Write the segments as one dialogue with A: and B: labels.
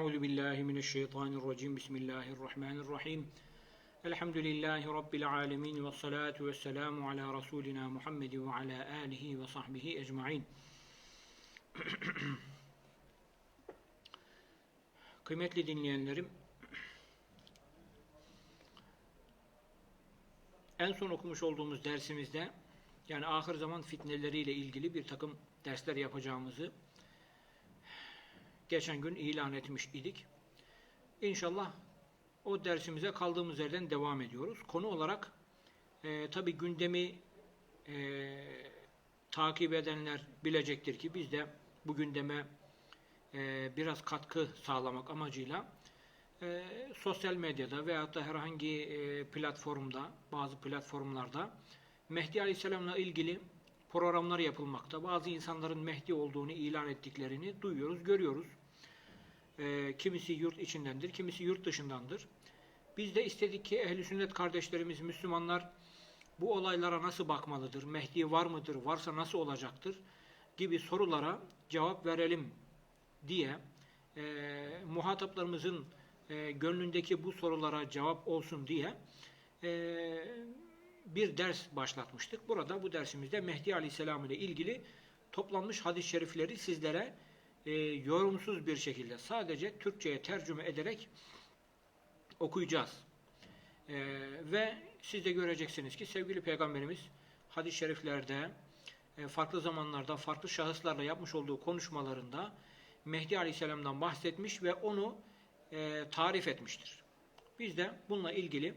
A: Euzu billahi mineşşeytanirracim. Bismillahirrahmanirrahim. Elhamdülillahi rabbil alamin ve salatu vesselamu ala rasulina Muhammed ve ala alihi ve sahbihi ecmaîn. Kıymetli dinleyenlerim, en son okumuş olduğumuz dersimizde yani ahir zaman fitneleriyle ilgili bir takım dersler yapacağımızı geçen gün ilan etmiş idik. İnşallah o dersimize kaldığımız yerden devam ediyoruz. Konu olarak e, tabi gündemi e, takip edenler bilecektir ki biz de bu gündeme e, biraz katkı sağlamak amacıyla e, sosyal medyada veyahut da herhangi e, platformda, bazı platformlarda Mehdi Aleyhisselam'la ilgili programlar yapılmakta. Bazı insanların Mehdi olduğunu ilan ettiklerini duyuyoruz, görüyoruz. E, kimisi yurt içindendir, kimisi yurt dışındandır. Biz de istedik ki ehli sünnet kardeşlerimiz, Müslümanlar bu olaylara nasıl bakmalıdır? Mehdi var mıdır? Varsa nasıl olacaktır? Gibi sorulara cevap verelim diye e, muhataplarımızın e, gönlündeki bu sorulara cevap olsun diye e, bir ders başlatmıştık. Burada bu dersimizde Mehdi Aleyhisselam ile ilgili toplanmış hadis-i şerifleri sizlere e, yorumsuz bir şekilde sadece Türkçe'ye tercüme ederek okuyacağız. E, ve siz de göreceksiniz ki sevgili Peygamberimiz hadis-i şeriflerde e, farklı zamanlarda farklı şahıslarla yapmış olduğu konuşmalarında Mehdi Aleyhisselam'dan bahsetmiş ve onu e, tarif etmiştir. Biz de bununla ilgili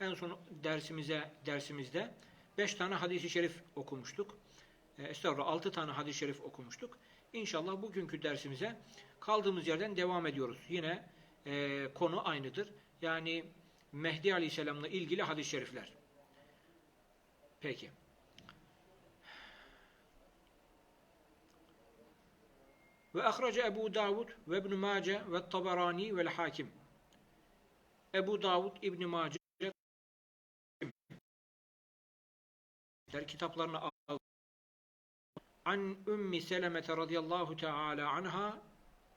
A: en son dersimize dersimizde 5 tane hadisi şerif okumuştuk. E, estağfurullah 6 tane hadis-i şerif okumuştuk. İnşallah bugünkü dersimize kaldığımız yerden devam ediyoruz. Yine e, konu aynıdır. Yani Mehdi Aleyhisselam'la ilgili hadis-i şerifler. Peki. Ve ahrece Ebu Davud ve İbn Mace ve Tabarani ve Hakim. Ebu Davud İbn Mace kitaplarını al. An Ümmi Seleme radıyallahu teala anha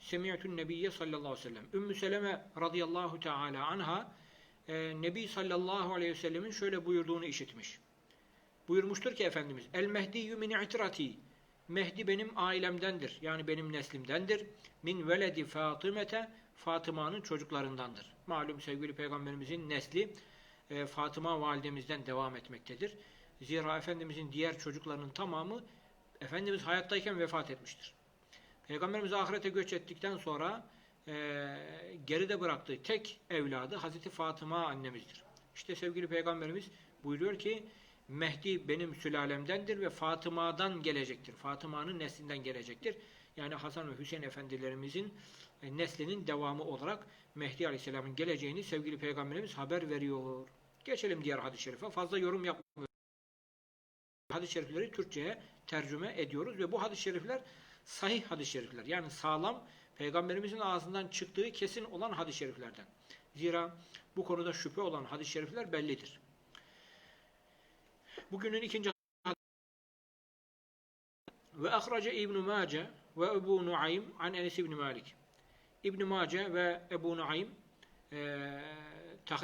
A: semi'tun nebiyye sallallahu aleyhi ve sellem. Ümmü Seleme radıyallahu teala anha e, Nebi sallallahu aleyhi ve sellemin şöyle buyurduğunu işitmiş. Buyurmuştur ki Efendimiz El Mehdiyyü min itirati Mehdi benim ailemdendir. Yani benim neslimdendir. Min veledi Fatımete Fatıma'nın çocuklarındandır. Malum sevgili peygamberimizin nesli e, Fatıma validemizden devam etmektedir. Zira Efendimizin diğer çocuklarının tamamı Efendimiz hayattayken vefat etmiştir. Peygamberimiz ahirete göç ettikten sonra e, geride bıraktığı tek evladı Hazreti Fatıma annemizdir. İşte sevgili Peygamberimiz buyuruyor ki Mehdi benim sülalemdendir ve Fatıma'dan gelecektir. Fatıma'nın neslinden gelecektir. Yani Hasan ve Hüseyin efendilerimizin e, neslinin devamı olarak Mehdi Aleyhisselam'ın geleceğini sevgili Peygamberimiz haber veriyor. Geçelim diğer hadis-i şerife. Fazla yorum yapmıyoruz. Hadis-i şerifleri Türkçe'ye tercüme ediyoruz ve bu hadis-i şerifler sahih hadis-i şerifler. Yani sağlam, Peygamberimizin ağzından çıktığı kesin olan hadis-i şeriflerden. Zira bu konuda şüphe olan hadis-i şerifler bellidir. Bugünün ikinci ve ahraca İbn Mace ve Ebu Nuaym an Enes İbn Malik. İbn Mace ve Ebu Nuaym e,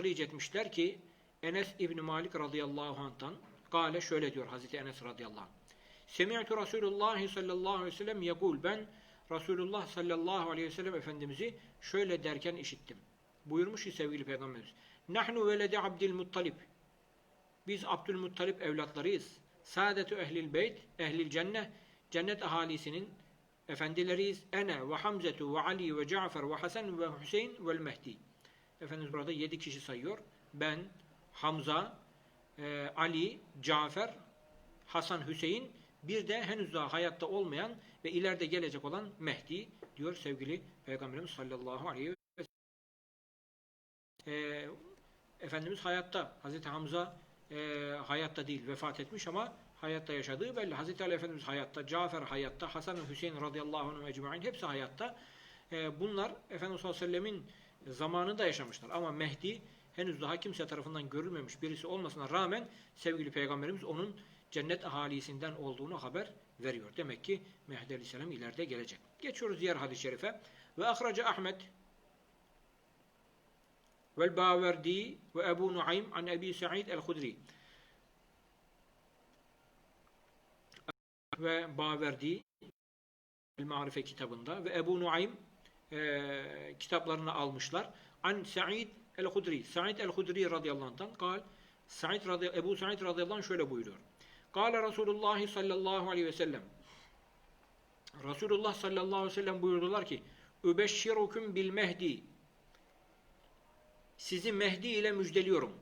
A: etmişler ki Enes İbn Malik radıyallahu anh'tan Gale şöyle diyor Hazreti Enes radıyallahu anh. Semi'tu Resulullah sallallahu aleyhi ve sellem yekul ben Resulullah sallallahu aleyhi ve sellem Efendimiz'i şöyle derken işittim. Buyurmuş ki sevgili Peygamberimiz. Nahnu veledi Abdülmuttalib. Biz Abdülmuttalip evlatlarıyız. Saadetü ehlil beyt, ehlil cennet, cennet ahalisinin efendileriyiz. Ene ve Hamzetu ve Ali ve Cafer ve Hasan ve Hüseyin ve Mehdi. Efendimiz burada yedi kişi sayıyor. Ben, Hamza, e, Ali, Cafer, Hasan, Hüseyin, bir de henüz daha hayatta olmayan ve ileride gelecek olan Mehdi diyor sevgili Peygamberimiz sallallahu aleyhi ve sellem. E, Efendimiz hayatta. Hazreti Hamza e, hayatta değil, vefat etmiş ama hayatta yaşadığı belli. Hazreti Ali Efendimiz hayatta, Cafer hayatta, Hasan ve Hüseyin radıyallahu anh ecmain hepsi hayatta. E, bunlar Efendimiz sallallahu aleyhi ve zamanında yaşamışlar. Ama Mehdi henüz daha kimse tarafından görülmemiş birisi olmasına rağmen sevgili Peygamberimiz onun cennet ahalisinden olduğunu haber veriyor. Demek ki Mehdi Aleyhisselam ileride gelecek. Geçiyoruz diğer hadis-i şerife. Ve ahraca Ahmet vel Baverdi ve Ebu Nuaym an Ebi Sa'id el-Hudri. Ve Baverdi El-Marife kitabında ve Ebu Nuaym e, kitaplarını almışlar. An Sa'id el-Hudri. Sa'id el-Hudri radıyallahu anh'tan kal Sa'id Ebu Sa'id radıyallahu anh şöyle buyuruyor. Kale Resulullah sallallahu aleyhi ve sellem. Resulullah sallallahu aleyhi ve sellem buyurdular ki Übeşşirukum bil mehdi Sizi Mehdi ile müjdeliyorum.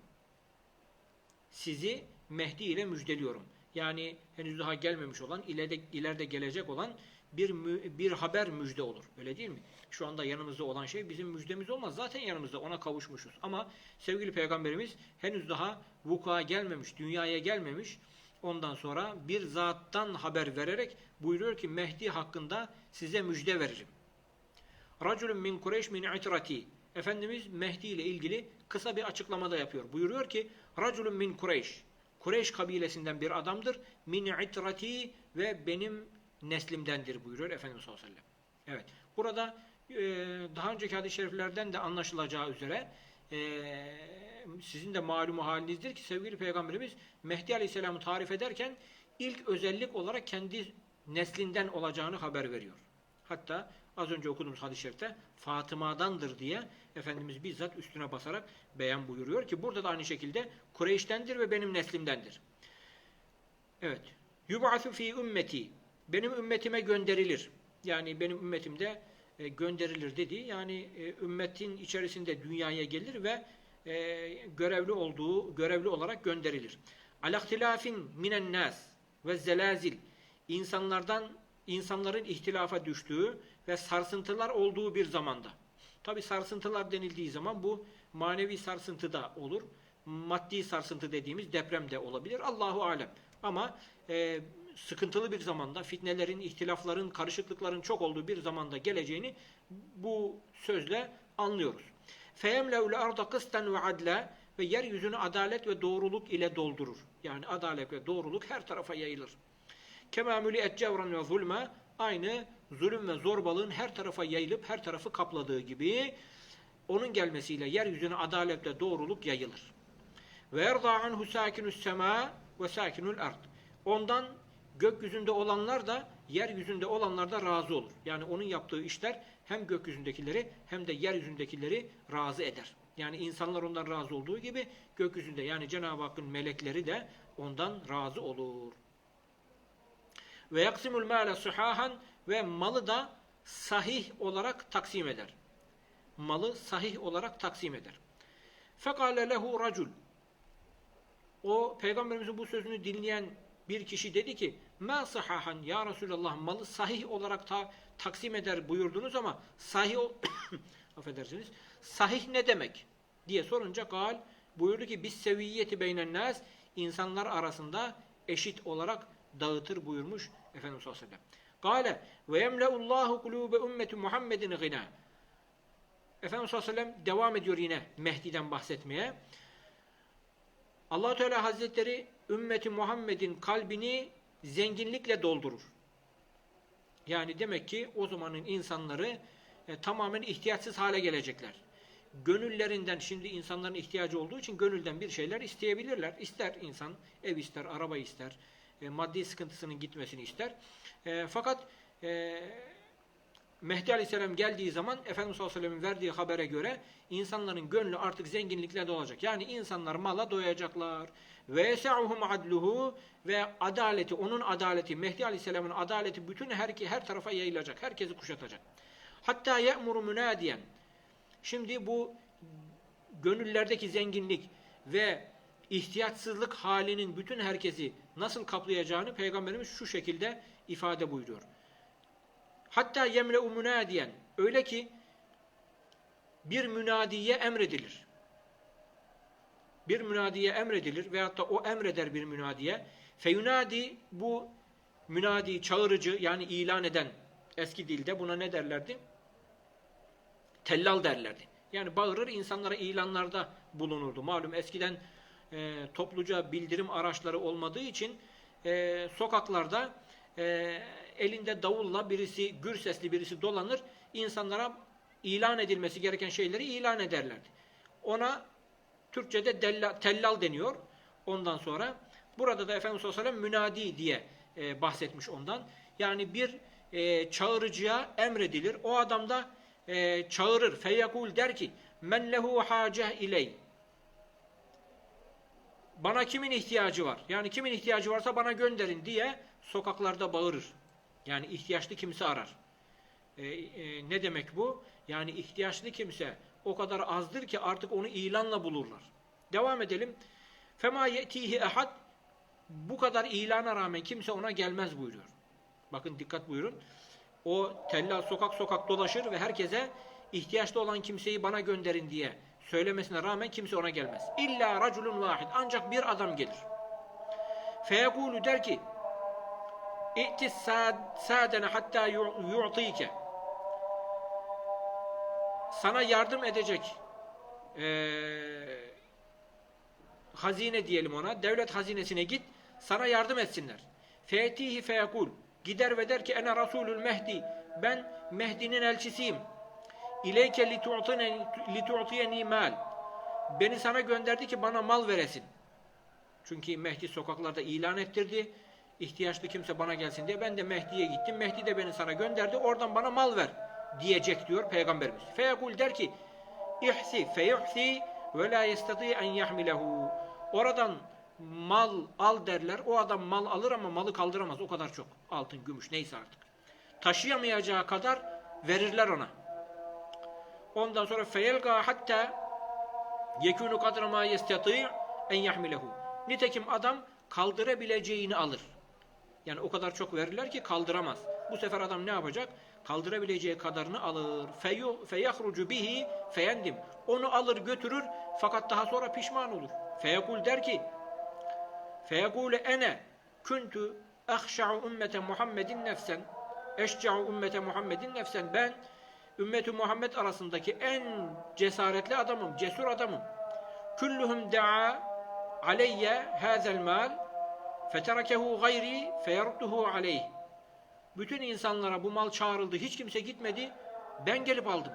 A: Sizi Mehdi ile müjdeliyorum. Yani henüz daha gelmemiş olan, ileride, ileride gelecek olan bir bir haber müjde olur. Öyle değil mi? Şu anda yanımızda olan şey bizim müjdemiz olmaz. Zaten yanımızda ona kavuşmuşuz. Ama sevgili peygamberimiz henüz daha vuku'a gelmemiş, dünyaya gelmemiş. Ondan sonra bir zattan haber vererek buyuruyor ki Mehdi hakkında size müjde veririm. Raculun min Kureyş min itrati. Efendimiz Mehdi ile ilgili kısa bir açıklamada yapıyor. Buyuruyor ki Raculun min Kureyş. Kureyş kabilesinden bir adamdır. Min itrati ve benim neslimdendir buyuruyor Efendimiz sallallahu aleyhi ve sellem. Evet. Burada e, daha önceki hadis-i şeriflerden de anlaşılacağı üzere e, sizin de malumu halinizdir ki sevgili Peygamberimiz Mehdi Aleyhisselam'ı tarif ederken ilk özellik olarak kendi neslinden olacağını haber veriyor. Hatta az önce okuduğumuz hadis-i şerifte Fatıma'dandır diye Efendimiz bizzat üstüne basarak beyan buyuruyor ki burada da aynı şekilde Kureyş'tendir ve benim neslimdendir. Evet. Yub'asu fi ümmeti. Benim ümmetime gönderilir. Yani benim ümmetimde e, gönderilir dedi. Yani e, ümmetin içerisinde dünyaya gelir ve e, görevli olduğu görevli olarak gönderilir. Alahtilafin minen nas ve zelazil. İnsanlardan insanların ihtilafa düştüğü ve sarsıntılar olduğu bir zamanda. Tabi sarsıntılar denildiği zaman bu manevi sarsıntı da olur. Maddi sarsıntı dediğimiz deprem de olabilir. Allahu alem. Ama e, sıkıntılı bir zamanda, fitnelerin, ihtilafların, karışıklıkların çok olduğu bir zamanda geleceğini bu sözle anlıyoruz. فَيَمْلَوْ الْاَرْضَ قِسْتًا وَعَدْلًا Ve yeryüzünü adalet ve doğruluk ile doldurur. Yani adalet ve doğruluk her tarafa yayılır. كَمَا مُلِئَتْ جَوْرًا وَظُلْمًا Aynı zulüm ve zorbalığın her tarafa yayılıp her tarafı kapladığı gibi onun gelmesiyle yeryüzüne adalet ve doğruluk yayılır. Ve yerda anhu sakinus sema ve sakinul ard. Ondan gökyüzünde olanlar da yeryüzünde olanlar da razı olur. Yani onun yaptığı işler hem gökyüzündekileri hem de yeryüzündekileri razı eder. Yani insanlar ondan razı olduğu gibi gökyüzünde yani Cenab-ı Hakk'ın melekleri de ondan razı olur. Ve yaksimul mâle sıhahan ve malı da sahih olarak taksim eder. Malı sahih olarak taksim eder. Fekale lehu racul. O peygamberimizin bu sözünü dinleyen bir kişi dedi ki ma sahahan ya Resulallah malı sahih olarak ta, taksim eder buyurdunuz ama sahih affedersiniz sahih ne demek diye sorunca gal buyurdu ki biz seviyeti beynen nas insanlar arasında eşit olarak dağıtır buyurmuş Efendimiz sallallahu aleyhi ve sellem. Gale ve yemleullahu kulube ümmeti Muhammedin gına. Efendimiz sallallahu devam ediyor yine Mehdi'den bahsetmeye. allah Teala Hazretleri ümmeti Muhammed'in kalbini zenginlikle doldurur. Yani demek ki o zamanın insanları e, tamamen ihtiyaçsız hale gelecekler. Gönüllerinden şimdi insanların ihtiyacı olduğu için gönülden bir şeyler isteyebilirler. İster insan ev ister, araba ister, e, maddi sıkıntısının gitmesini ister. E, fakat e, Mehdi Aleyhisselam geldiği zaman Efendimiz sallallahu verdiği habere göre insanların gönlü artık zenginlikle dolacak. Yani insanlar mala doyacaklar. Ve yes'uhum adluhu ve adaleti, onun adaleti, Mehdi Aleyhisselam'ın adaleti bütün her, her tarafa yayılacak. Herkesi kuşatacak. Hatta ye'muru münadiyen. Şimdi bu gönüllerdeki zenginlik ve ihtiyaçsızlık halinin bütün herkesi nasıl kaplayacağını Peygamberimiz şu şekilde ifade buyuruyor. Hatta yemle'u münadiyen. Öyle ki bir münadiye emredilir. Bir münadiye emredilir veyahut da o emreder bir münadiye. Feyunadi bu münadi çağırıcı yani ilan eden eski dilde buna ne derlerdi? Tellal derlerdi. Yani bağırır insanlara ilanlarda bulunurdu. Malum eskiden e, topluca bildirim araçları olmadığı için e, sokaklarda e, elinde davulla birisi, gür sesli birisi dolanır, insanlara ilan edilmesi gereken şeyleri ilan ederlerdi. Ona Türkçe'de della, tellal deniyor. Ondan sonra burada da Efendimiz sallallahu münadi diye e, bahsetmiş ondan. Yani bir e, çağırıcıya emredilir. O adam da e, çağırır. Feyekul der ki men lehu haceh iley. Bana kimin ihtiyacı var? Yani kimin ihtiyacı varsa bana gönderin diye sokaklarda bağırır. Yani ihtiyaçlı kimse arar. E, e, ne demek bu? Yani ihtiyaçlı kimse o kadar azdır ki artık onu ilanla bulurlar. Devam edelim. Fema yetihi ehad bu kadar ilana rağmen kimse ona gelmez buyuruyor. Bakın dikkat buyurun. O tellal sokak sokak dolaşır ve herkese ihtiyaçlı olan kimseyi bana gönderin diye söylemesine rağmen kimse ona gelmez. İlla raculun vahid. Ancak bir adam gelir. Feyekulu der ki İ'tis sadene hatta yu'tike sana yardım edecek ee, hazine diyelim ona, devlet hazinesine git, sana yardım etsinler. Fetihi feyekul, gider ve der ki ene rasulül mehdi, ben Mehdi'nin elçisiyim. İleyke litu'tiyeni mal. Beni sana gönderdi ki bana mal veresin. Çünkü Mehdi sokaklarda ilan ettirdi. İhtiyaçlı kimse bana gelsin diye. Ben de Mehdi'ye gittim. Mehdi de beni sana gönderdi. Oradan bana mal ver diyecek diyor Peygamberimiz. Feyekul der ki ihsi feyuhsi ve la yestati en yahmilehu. Oradan mal al derler. O adam mal alır ama malı kaldıramaz. O kadar çok. Altın, gümüş neyse artık. Taşıyamayacağı kadar verirler ona. Ondan sonra feyelga hatta yekunu kadra ma yestati en yahmilehu. Nitekim adam kaldırabileceğini alır. Yani o kadar çok verirler ki kaldıramaz. Bu sefer adam ne yapacak? Kaldırabileceği kadarını alır. Feyahrucu bihi feyendim. Onu alır götürür fakat daha sonra pişman olur. Feyekul der ki Feyekule ene kuntu ahşa'u ümmete Muhammedin nefsen eşca'u ümmete Muhammedin nefsen ben ümmeti Muhammed arasındaki en cesaretli adamım, cesur adamım. Kulluhum da'a aleyye hazel mal feterakehu gayri feyerduhu aleyh. Bütün insanlara bu mal çağrıldı. Hiç kimse gitmedi. Ben gelip aldım.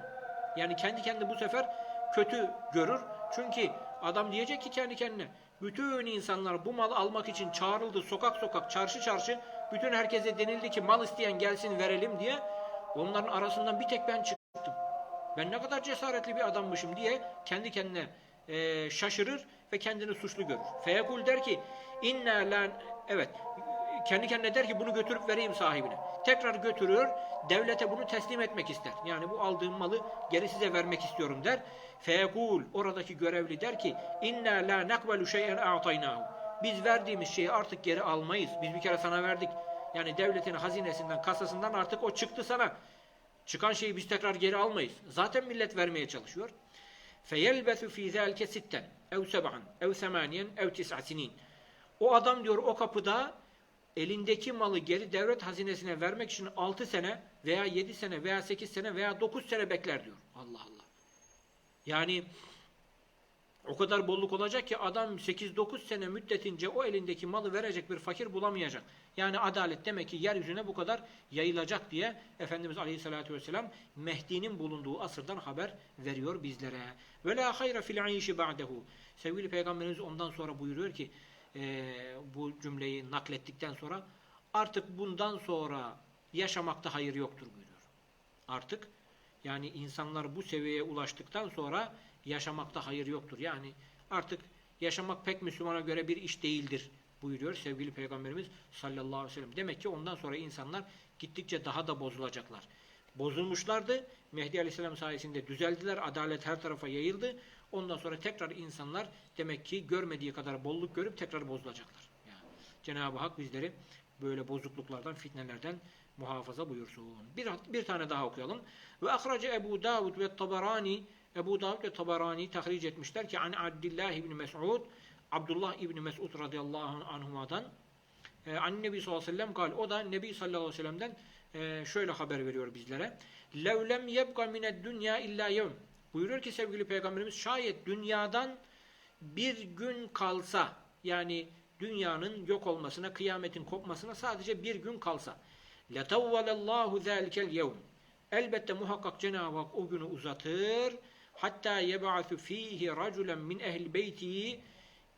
A: Yani kendi kendine bu sefer kötü görür. Çünkü adam diyecek ki kendi kendine bütün insanlar bu mal almak için çağrıldı. Sokak sokak, çarşı çarşı. Bütün herkese denildi ki mal isteyen gelsin verelim diye. Onların arasından bir tek ben çıktım. Ben ne kadar cesaretli bir adammışım diye kendi kendine e, şaşırır ve kendini suçlu görür. Feyekul der ki inna lan evet kendi kendine der ki bunu götürüp vereyim sahibine. Tekrar götürür, devlete bunu teslim etmek ister. Yani bu aldığım malı geri size vermek istiyorum der. Feyekul oradaki görevli der ki inna la nakbelu şey'en a'taynahu. Biz verdiğimiz şeyi artık geri almayız. Biz bir kere sana verdik. Yani devletin hazinesinden, kasasından artık o çıktı sana. Çıkan şeyi biz tekrar geri almayız. Zaten millet vermeye çalışıyor. Feyelbesu fi zalike sitten ev seb'an ev semaniyen ev tis'a sinin. O adam diyor o kapıda elindeki malı geri devlet hazinesine vermek için 6 sene veya 7 sene veya 8 sene veya 9 sene bekler diyor. Allah Allah. Yani o kadar bolluk olacak ki adam 8-9 sene müddetince o elindeki malı verecek bir fakir bulamayacak. Yani adalet demek ki yeryüzüne bu kadar yayılacak diye Efendimiz Aleyhisselatü Vesselam Mehdi'nin bulunduğu asırdan haber veriyor bizlere. Ve la hayra fil ayişi ba'dehu. Sevgili Peygamberimiz ondan sonra buyuruyor ki e, bu cümleyi naklettikten sonra artık bundan sonra yaşamakta hayır yoktur buyuruyor. Artık yani insanlar bu seviyeye ulaştıktan sonra yaşamakta hayır yoktur. Yani artık yaşamak pek Müslümana göre bir iş değildir buyuruyor sevgili Peygamberimiz sallallahu aleyhi ve sellem. Demek ki ondan sonra insanlar gittikçe daha da bozulacaklar. Bozulmuşlardı. Mehdi aleyhisselam sayesinde düzeldiler. Adalet her tarafa yayıldı. Ondan sonra tekrar insanlar demek ki görmediği kadar bolluk görüp tekrar bozulacaklar. Yani Cenab-ı Hak bizleri böyle bozukluklardan, fitnelerden muhafaza buyursun. Bir, bir tane daha okuyalım. Ve ahrace Ebu Davud ve Tabarani Ebu Davud ve Tabarani tahric etmişler ki an Abdullah ibn Mes'ud Abdullah ibn Mes'ud radıyallahu anhumadan e, an Nebi sallallahu aleyhi ve sellem gal. O da Nebi sallallahu aleyhi ve sellem'den e, şöyle haber veriyor bizlere. Levlem yebqa mined dünya illa yevm. Buyuruyor ki sevgili Peygamberimiz şayet dünyadan bir gün kalsa yani dünyanın yok olmasına, kıyametin kopmasına sadece bir gün kalsa لَتَوَّلَ اللّٰهُ ذَٰلِكَ الْيَوْمِ Elbette muhakkak Cenab-ı Hak o günü uzatır. hatta yeb'atu fihi raculen min ehli beyti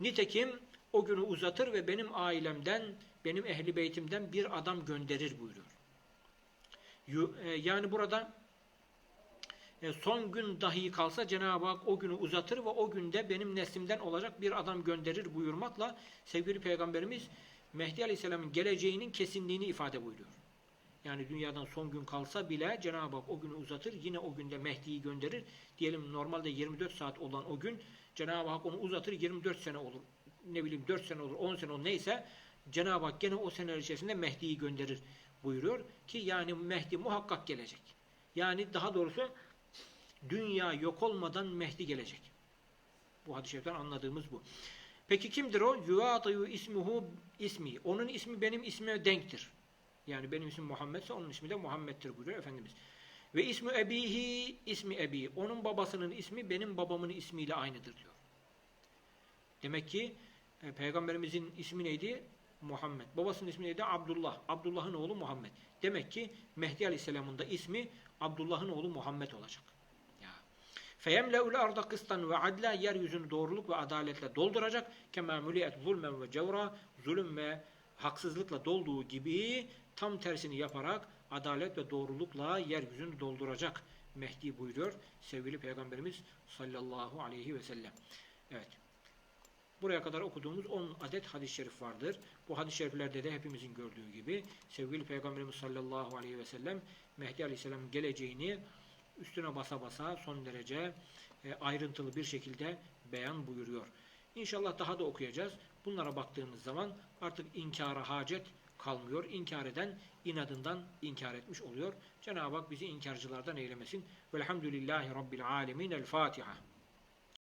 A: nitekim o günü uzatır ve benim ailemden, benim ehli beytimden bir adam gönderir buyuruyor. Yu- e, Yani burada e, son gün dahi kalsa Cenab-ı Hak o günü uzatır ve o günde benim neslimden olacak bir adam gönderir buyurmakla sevgili Peygamberimiz Mehdi Aleyhisselam'ın geleceğinin kesinliğini ifade buyuruyor. Yani dünyadan son gün kalsa bile Cenab-ı Hak o günü uzatır. Yine o günde Mehdi'yi gönderir. Diyelim normalde 24 saat olan o gün Cenab-ı Hak onu uzatır 24 sene olur. Ne bileyim 4 sene olur, 10 sene olur neyse Cenab-ı Hak gene o seneler içerisinde Mehdi'yi gönderir buyuruyor. Ki yani Mehdi muhakkak gelecek. Yani daha doğrusu dünya yok olmadan Mehdi gelecek. Bu hadis-i şeriften anladığımız bu. Peki kimdir o? Yuatayu ismuhu ismi. Onun ismi benim ismime denktir. Yani benim ismim Muhammedse onun ismi de Muhammed'dir buyuruyor Efendimiz. Ve ismi ebihi ismi ebi. Onun babasının ismi benim babamın ismiyle aynıdır diyor. Demek ki e, Peygamberimizin ismi neydi? Muhammed. Babasının ismi neydi? Abdullah. Abdullah'ın oğlu Muhammed. Demek ki Mehdi Aleyhisselam'ın da ismi Abdullah'ın oğlu Muhammed olacak. Feyemle'ul arda kıstan ve adla yeryüzünü doğruluk ve adaletle dolduracak. Muliyet zulmen ve cevra zulüm ve haksızlıkla dolduğu gibi tam tersini yaparak adalet ve doğrulukla yeryüzünü dolduracak Mehdi buyuruyor sevgili Peygamberimiz sallallahu aleyhi ve sellem. Evet. Buraya kadar okuduğumuz 10 adet hadis-i şerif vardır. Bu hadis-i şeriflerde de hepimizin gördüğü gibi sevgili Peygamberimiz sallallahu aleyhi ve sellem Mehdi aleyhisselamın geleceğini üstüne basa basa son derece e, ayrıntılı bir şekilde beyan buyuruyor. İnşallah daha da okuyacağız. Bunlara baktığımız zaman artık inkara hacet kalmıyor. İnkar eden inadından inkar etmiş oluyor. Cenab-ı Hak bizi inkarcılardan eylemesin. Velhamdülillahi Rabbil alemin. El Fatiha.